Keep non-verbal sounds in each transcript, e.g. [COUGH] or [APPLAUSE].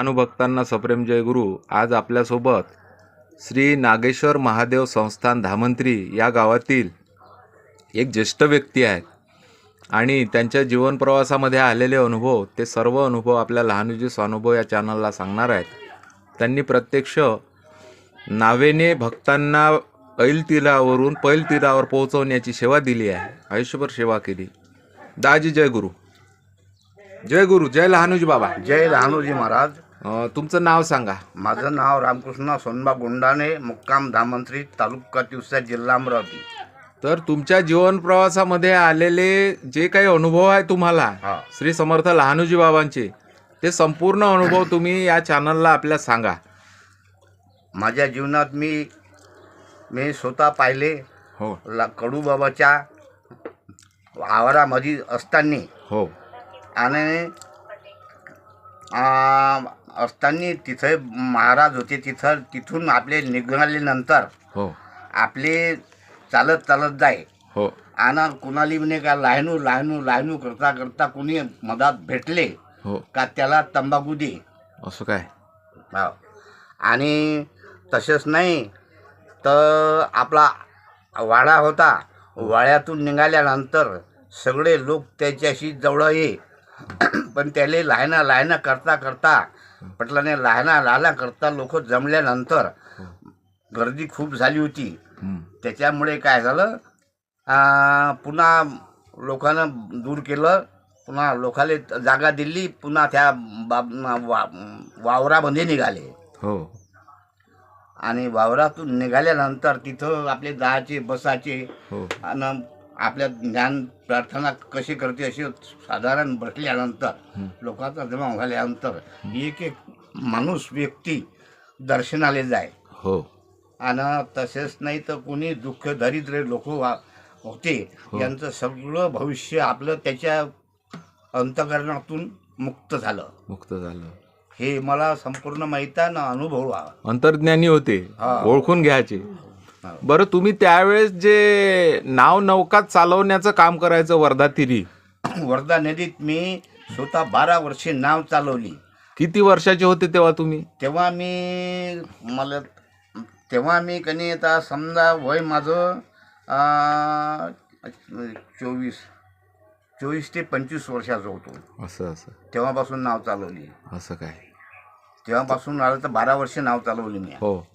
महानुभक्तांना सप्रेम जयगुरु आज आपल्यासोबत श्री नागेश्वर महादेव संस्थान धामंत्री या गावातील एक ज्येष्ठ व्यक्ती आहेत. आणि त्यांच्या जीवन प्रवासामध्ये आलेले अनुभव ते सर्व अनुभव आपल्या लहानुजी स्वानुभव या चॅनलला सांगणार आहेत. त्यांनी प्रत्यक्ष नावेने भक्तांना ऐल तीरावरून पैल तीरावर पोहोचवण्याची सेवा दिली आहे. आयुष्यभर सेवा केली. दाजी जय गुरु. जय गुरु जय लहानुजी बाबा. जय लहानुजी महाराज. अ, तुमचं नाव सांगा. माझं नाव रामकृष्ण सोनबा गुंडाणे मुक्काम धामंत्री तालुका तिवसा जिल्हा अमरावती. तर तुमच्या जीवन प्रवासामध्ये आलेले जे काही अनुभव आहे तुम्हाला हा. श्री समर्थ लहानूजी बाबांचे ते संपूर्ण अनुभव तुम्ही या चॅनलला आपल्या सांगा. माझ्या जीवनात मी मी स्वतः पाहिले हो. ला कडूबाबाच्या आवारामध्ये असताना हो. आणि असताना तिथे महाराज होते तिथं तिथून आपले निघाल्यानंतर हो. आपले चालत चालत जाय. हो. आणि कुणाली म्हणे का लायनू लायनू लायनू करता करता कुणी मधात भेटले हो. का त्याला तंबाखू दे. असं काय? हो. आणि तसेच नाही तर आपला वाडा होता. वाड्यातून निघाल्यानंतर सगळे लोक त्याच्याशी जवळ ये. पण त्याले लायना लायना करता करता पटलाने लायना लायना करता लोक जमल्यानंतर गर्दी खूप झाली होती. हं. त्याच्यामुळे काय झालं पुन्हा लोकांना दूर केलं पुन्हा लोकाला जागा दिली पुन्हा त्या बाब वा वावरामध्ये निघाले. हो. आणि वावरातून निघाल्यानंतर तिथं आपले जायचे बसायचे हो. आणि आपल्या ज्ञान प्रार्थना कशी करते अशी साधारण बसल्यानंतर. लोकांचा जमा झाल्यानंतर एक एक माणूस व्यक्ती दर्शनाला जाय हो आणि तसेच नाही तर कोणी दुःख दरिद्र लोक होते हो. यांचं सगळं भविष्य आपलं त्याच्या अंतकरणातून मुक्त झालं मुक्त झालं हे मला संपूर्ण माहीत ना अनुभव. अंतर्ज्ञानी होते. ओळखून घ्यायचे. बरं तुम्ही त्यावेळेस जे नाव नौकात चालवण्याचं काम करायचं वर्धा तिरी. वर्धा नदीत मी स्वतः बारा वर्षे नाव चालवली. किती वर्षाचे होते तेव्हा तुम्ही? तेव्हा मी मला तेव्हा मी कनी आता समजा वय माझं अं, चोवीस चोवीस ते पंचवीस वर्षाचा होतो. असं असं. तेव्हापासून नाव चालवली. असं काय? तेव्हापासून आलं तर बारा वर्ष नाव चालवली मी. हो.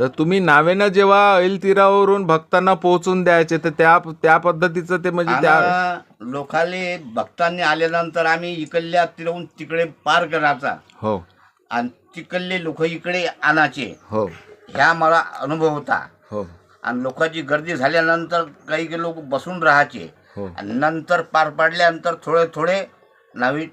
तर तुम्ही नावेनं जेव्हा ऐल तीरावरून भक्तांना पोहोचून द्यायचे तर त्या त्या पद्धतीचं ते म्हणजे त्या आणि लोकाले भक्तांनी आल्यानंतर आम्ही इकडल्या तिरवून तिकडे पार करायचा. हो. आणि तिकडले लोक इकडे आणायचे. हो. ह्या मला अनुभव होता. हो. आणि लोकांची गर्दी झाल्यानंतर काही काही लोक बसून राहायचे. हो. आणि नंतर पार पाडल्यानंतर थोडे थोडे नावी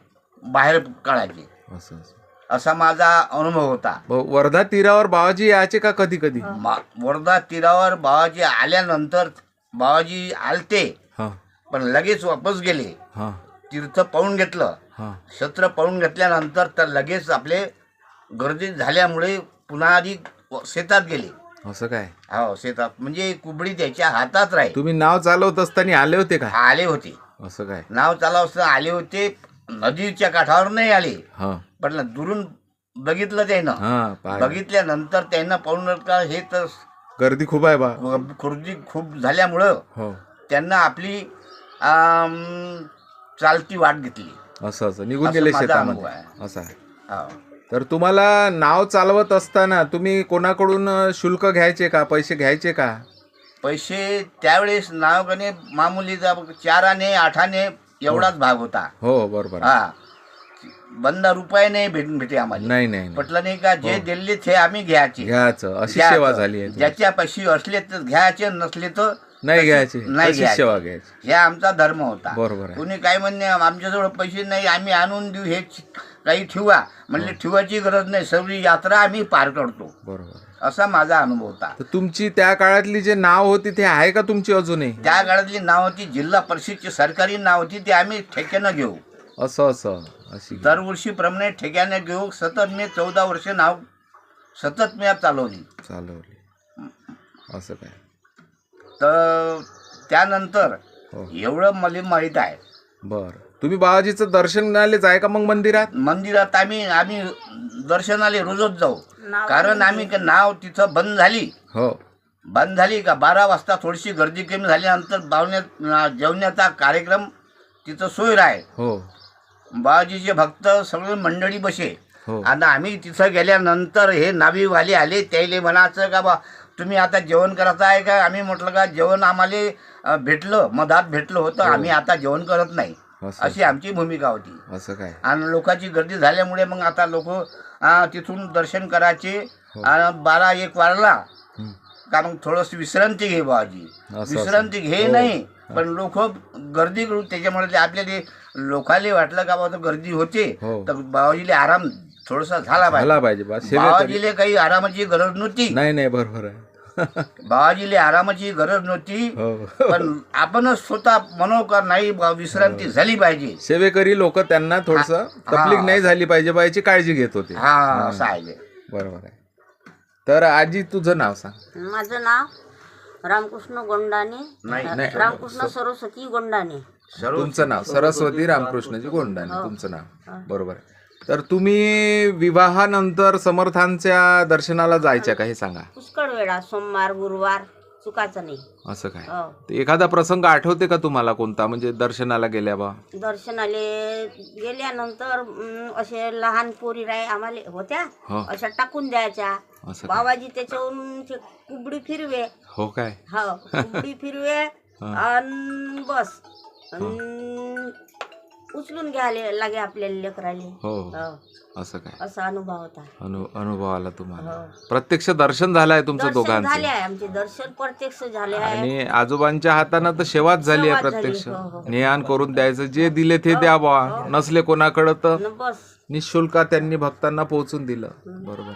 बाहेर काढायचे. असं असं. असा माझा अनुभव होता. ब- वर्धा तीरावर बाबाजी यायचे का कधी कधी? मा- वर्धा तीरावर बाबाजी आल्यानंतर बाबाजी आलते हा. पण लगेच वापस गेले. हा. तीर्थ पाहून घेतलं. हा. सत्र पाहून घेतल्यानंतर तर लगेच आपले गर्दी झाल्यामुळे पुन्हा आधी शेतात गेले. असं काय? हो शेतात. म्हणजे कुबडी त्याच्या हातात राहील. तुम्ही नाव चालवत असताना आले होते का? आले होते. असं काय? नाव चालवता आले होते नदीच्या काठावर नाही आले. हा. पण दुरून बघितलं त्यानं. हा पाय बघितल्यानंतर त्यांना पाहून का हे तर गर्दी खूप आहे बा. खुर्दी खूप झाल्यामुळं हो. त्यांना आपली आम, चालती वाट घेतली. असं असं. निघून असं गेले माझा अनुभव शेतामध्ये आहे. असं आहे. हो. तर तुम्हाला नाव चालवत असताना तुम्ही कोणाकडून अ, शुल्क घ्यायचे का? पैसे घ्यायचे का? पैसे त्यावेळेस नाव कने मामुलीचा चार आणे आठ आणे एवढाच भाग होता. हो बरोबर. हा. बंद रुपये नाही भेट भेटे आम्हाला. नाही नाही नाही. पटलं नाही का जे दिले ते आम्ही घ्यायचे. घ्यायचं. अशी घ्यायचं. सेवा झाली आहे तुमची. ज्याच्या पैसे असले तर घ्यायचे नसले तर नाही घ्यायची. नाही घ्यायचे. सेवा घ्यायची. हे आमचा धर्म होता. बरोबर आहे. कोणी काय म्हणणे आमच्याजवळ पैसे नाही आम्ही आणून देऊ हे काही ठेवा. म्हणले ठेवायची गरज नाही. सर्व यात्रा आम्ही पार करतो. बरोबर. असा माझा अनुभव होता. तर तुमची त्या काळातली जे नाव होती ते आहे का तुमची अजूनही? त्या काळातली नाव होती जिल्हा परिषदची सरकारी नाव होती ती आम्ही ठेक्यानं घेऊ. असं असं अशी. दरवर्षीप्रमाणे ठेक्याने घेऊ. सतत मी चौदा वर्ष नाव सतत मी चालवली. चालवली. असं काय? तर त्यानंतर हो. एवढं मला माहीत आहे. बर. तुम्ही बाबाजीचं दर्शन मिळालेच आहे का मग मंदिरात? मंदिरात आम्ही आम्ही दर्शनाला रोजच जाऊ. कारण आम्ही का नाव तिथं बंद झाली. हो. बंद झाली का बारा वाजता थोडीशी गर्दी कमी झाल्यानंतर बावण्यात जेवण्याचा कार्यक्रम तिथं सोय आहे हो. बाबाजीचे भक्त सगळे मंडळी बसे. हो. आणि आम्ही तिथं गेल्यानंतर हे नावीवाले आले त्याले म्हणायचं का बा तुम्ही आता जेवण करायचं आहे का? आम्ही म्हटलं का जेवण आम्हाला भेटलं मधात भेटलं होतं. आम्ही आता जेवण करत नाही. असं अशी आमची भूमिका होती. असं काय? आणि लोकांची गर्दी झाल्यामुळे मग आता लोक तिथून दर्शन करायचे. आणि बारा एक वाजला. हं. का मग थोडस विश्रांती घे बाबाजी. असं. विश्रांती घे हो. नाही पण लोक गर्दी करून त्याच्यामुळे ते आपल्याला लोकाले वाटलं का बाबा गर्दी होते. हो. तर बाबाजीला आराम थोडासा झाला पाहिजे झाला पाहिजे. बा सेवेकरी बाबाजीले काही आरामाची गरज नव्हती. नाही नाही बरोबर आहे. [LAUGHS] बाबाजीले आरामाची गरज नव्हती हो. [LAUGHS] पण आपणच स्वतः म्हणू का नाही बा, विश्रांती झाली पाहिजे. सेवेकरी लोक त्यांना थोडस तकलीफ नाही झाली पाहिजे बा याची काळजी घेत होते. हा असं आहे. बरोबर आहे. तर आजी तुझं नाव सांग. माझं नाव रामकृष्ण गोंडाने नाही. नाही. रामकृष्ण सरस्वती गोंडाने. तुमचं नाव सरस्वती रामकृष्णजी गोंडाने तुमचं नाव. बरोबर आहे. तर तुम्ही विवाहानंतर समर्थांच्या दर्शनाला जायच्या का हे सांगा? पुष्कळ वेळा सोमवार गुरुवार चुकाचं नाही. असं काय? हो. ते एखादा प्रसंग आठवते का तुम्हाला कोणता? म्हणजे दर्शनाला गेल्या बा? दर्शनाले गेल्यानंतर अं, असे लहान पोरी राय आम्हाला होत्या हो. अशा टाकून द्यायच्या. असं काय? बाबाजी त्याच्यावरून ते कुबडी फिरवे. हो काय? हो कुबडी फिरवे. [LAUGHS] आणि बस. अन् उचलून घ्यायला लागे आपल्याला लेकराले. हो. हो. असं काय? असा अनुभव होता. अनु अनुभव आला तुम्हाला. हो. प्रत्यक्ष दर्शन झालंय तुमचं दर्शन दोघांचं. झाले आहे आमचे दर्शन प्रत्यक्ष झाले आहे आणि आजोबांच्या हातानं तर सेवाच झाली आहे झाली, प्रत्यक्ष. हो, हो. ज्ञान करून द्यायचं जे दिले ते द्या बा नसले कोणाकडं तर न बस. निशुल्क त्यांनी भक्तांना पोहोचून दिलं. बरोबर.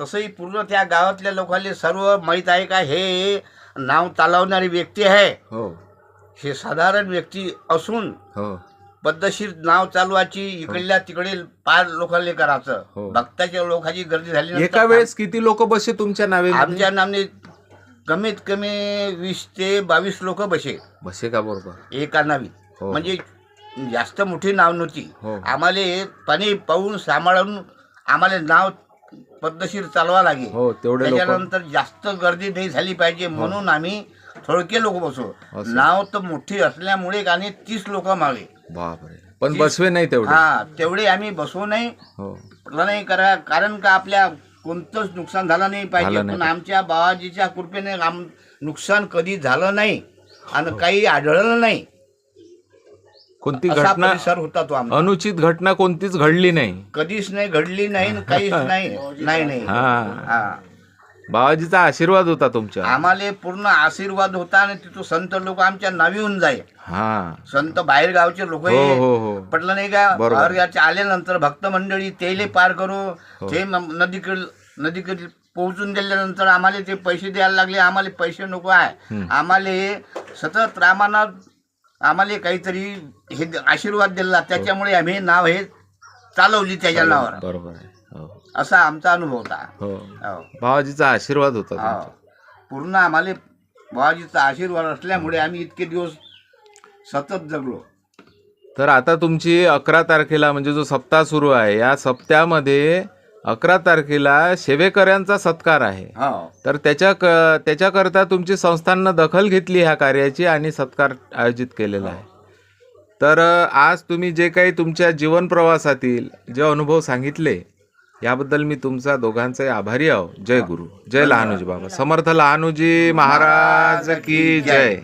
तसंही पूर्ण त्या गावातल्या लोकांना सर्व माहीत आहे का हे नाव चालवणारी व्यक्ती आहे. हो. हे साधारण व्यक्ती असून हो. पद्धतशीर नाव चालवायची इकडल्या तिकडे पार लोकांना हो. करायचं भक्ताच्या लोकांची गर्दी झाली एका वेळेस किती लोक बसे तुमच्या नावे आमच्या नामने कमीत कमी वीस ते बावीस लोक बसे. बसे का बरोबर? एका नावी. हो. म्हणजे जास्त मोठी नाव नव्हती. हो. आम्हाला हे पाणी पाहून सांभाळून आम्हाला नाव पद्धतशीर चालवा लागेल हो तेवढे लोक. त्याच्यानंतर जास्त गर्दी नाही झाली पाहिजे म्हणून आम्ही थोडके लोक बसू. असं. नाव तर मोठी असल्यामुळे आणि तीस लोक मागे. बापरे. पण बसवे नाही तेवढे. हा तेवढे आम्ही बसवू नाही. हो. नाही करा कारण का आपल्या कोणतंच नुकसान झालं नाही पाहिजे. झालं नाही पण आमच्या बाबाजीच्या कृपेने आम नुकसान कधी झालं नाही आणि काही आढळलं नाही. कोणती असा घटना परिसर होता तो आमचा. अनुचित घटना कोणतीच घडली नाही. कधीच नाही घडली नाही आणि काहीच [LAUGHS] नाही. नाही नाही. हा. हा. बाबाजीचा आशीर्वाद होता तुमच्या. आम्हाला पूर्ण आशीर्वाद होता आणि तिथं संत लोक आमच्या नावी होऊन जाई हा. संत बाहेर गावचे लोक हो हो. हो पटलं नाही का? बरोबर. आल्यानंतर भक्त मंडळी तेले पार करू. ते म- नदीकडे नदीकडे पोहोचून गेल्यानंतर आम्हाला ते पैसे द्यायला लागले. आम्हाला पैसे नको आहे. आम्हाला हे सतत रामानं आम्हाला काहीतरी हे द- आशीर्वाद दिला. त्याच्यामुळे आम्ही नाव हे चालवली त्याच्या नावावर. बरोबर आहे. असा आमचा अनुभव होता. हो. हो. बाबाजीचा आशीर्वाद होता हो. तुमचा. पूर्ण आम्हाला बाबाजीचा आशीर्वाद असल्यामुळे आम्ही इतके दिवस सतत जगलो. तर आता तुमची अकरा तारखेला म्हणजे जो सप्ताह सुरू आहे या सप्त्यामध्ये अकरा तारखेला सेवेकऱ्यांचा सत्कार आहे. हो. तर त्याच्या क त्याच्याकरता तुमची संस्थांनं दखल घेतली ह्या कार्याची आणि सत्कार आयोजित केलेला आहे. तर अ, आज तुम्ही जे काही तुमच्या जीवन प्रवासातील जे अनुभव सांगितले याबद्दल मी तुमचा दोघांचे आभारी आहो. जय गुरु. जय लहानूजी बाबा. समर्थ लहानूजी महाराज की जय.